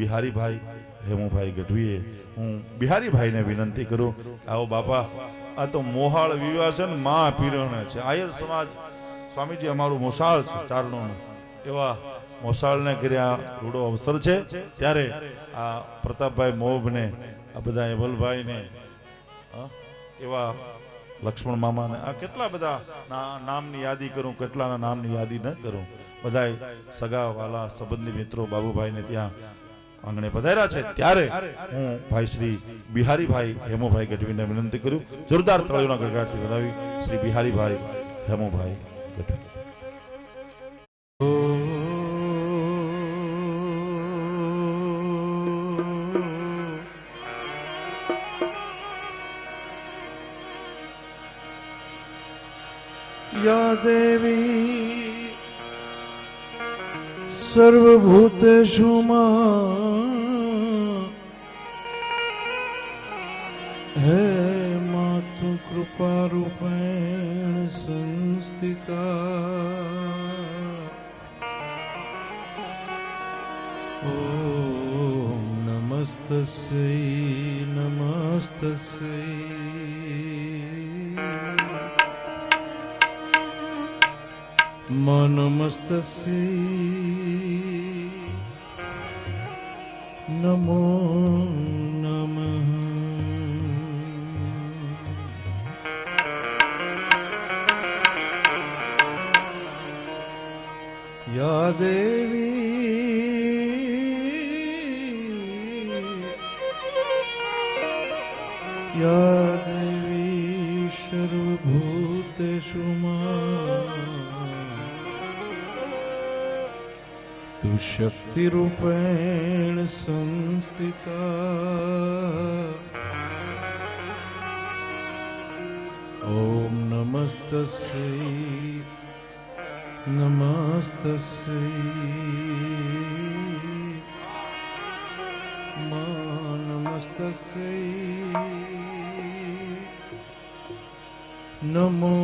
બિહારીભાઈ, હેમુભાઈ ગઢવીએ હું બિહારીભાઈને વિનંતી કરું, આવો બાપા, આ તો મોહાળ વિવાહ છે ને મા પીરણે છે. આયર સમાજ, સ્વામીજી અમારું મોસાળ છે, ચારણોનું. એવા મોસાળને કર્યા રૂડો અવસર છે. ત્યારે આ પ્રતાપભાઈ મોભને, આ બધા એબલભાઈને એવા લક્ષ્મણ મામાને, આ કેટલા બધા નામની યાદી કરું, કેટલાના નામની યાદી ન કરું. બધાય સગા વાલા સંબંધી મિત્રો, બાબુભાઈને ત્યાં આંગણે પધાર્યા છે ત્યારે હું ભાઈ શ્રી બિહારીભાઈ હેમુભાઈ ગઢવીને વિનંતી કરું જોરદાર તળિયોના ગડગાટથી વધાવી શ્રી બિહારીભાઈ હેમુભાઈ ગઢવી या देवी सर्वभूतेषु હે માતુ કૃપા રૂપેણ સંસ્થિતા. ઓમ નમસ્તસ્ય નમસ્તસ્ય. મનમસ્તસ્ય. ॐ नमस्तस्यै नमस्तस्यै मा नमस्तस्यै नमो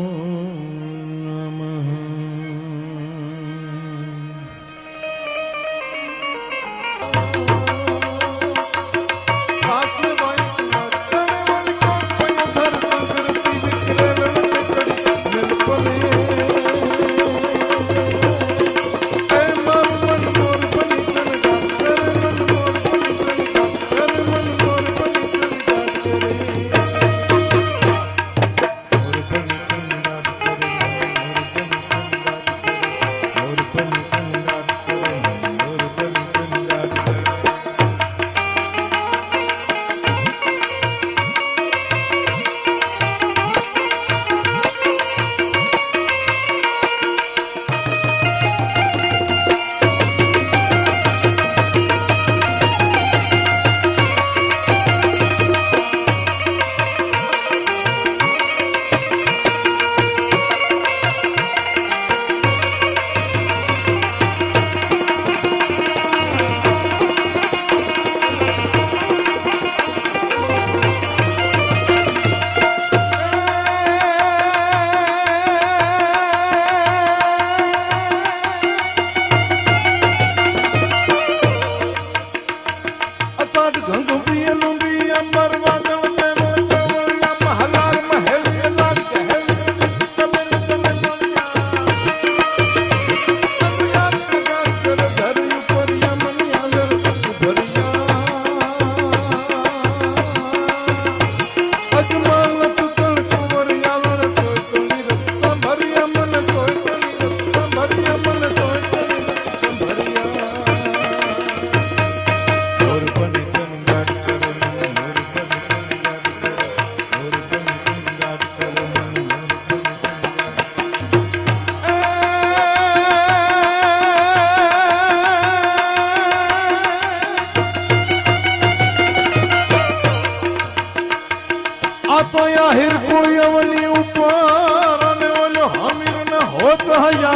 भया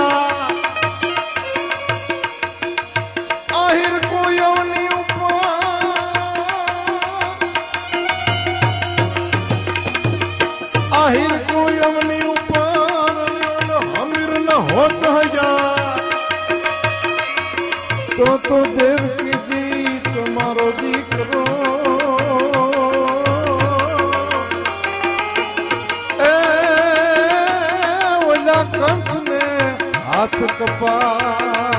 હાથ કપા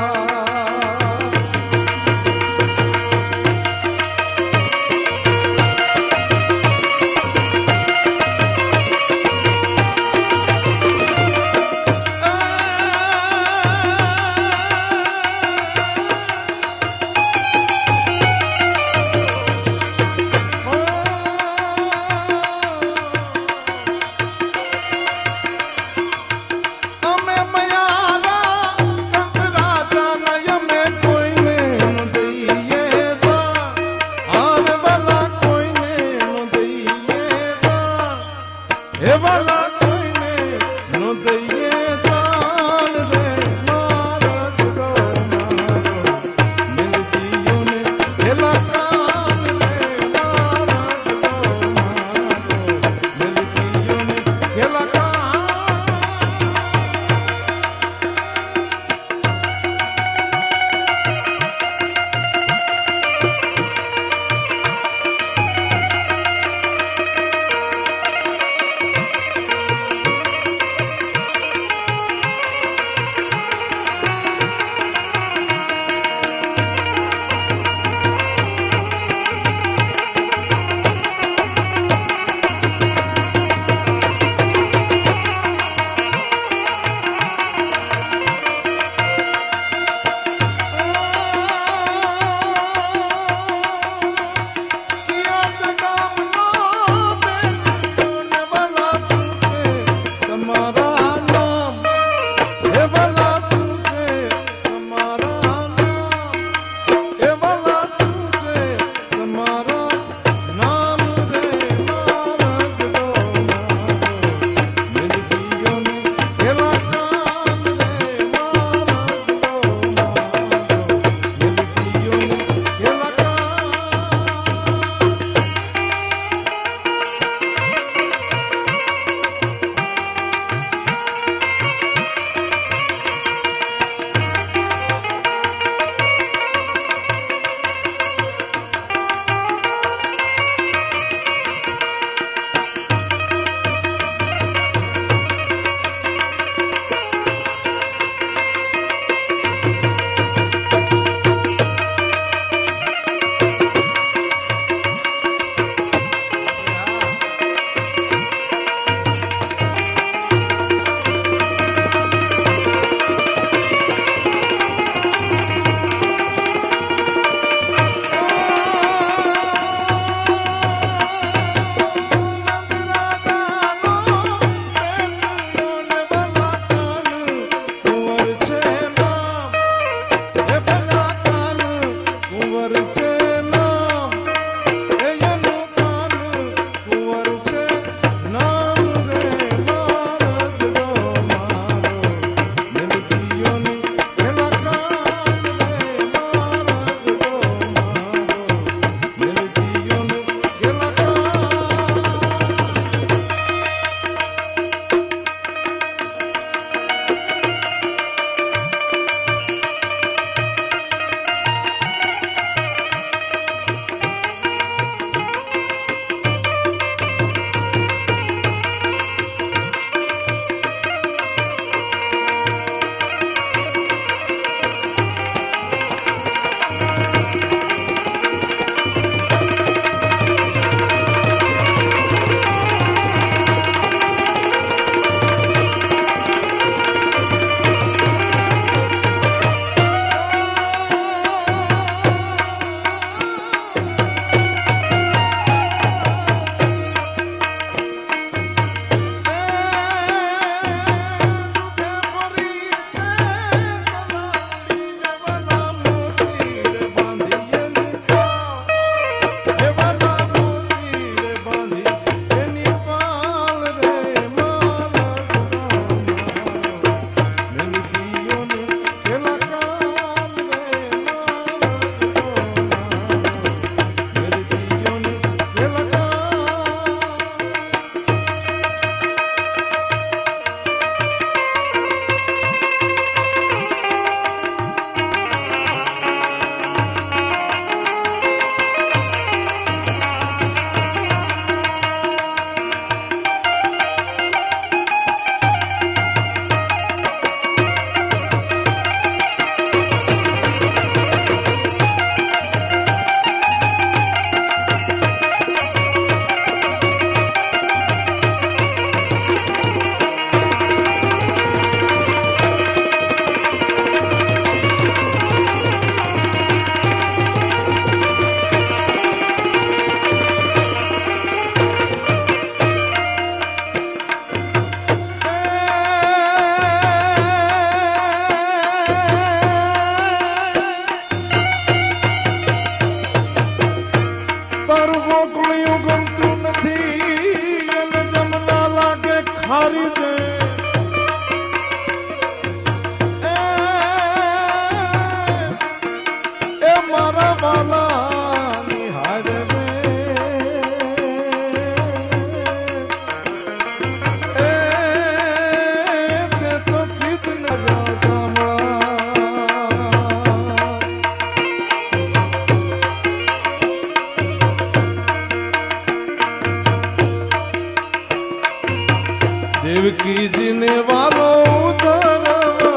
हरिदे દિને વાલો ઉદર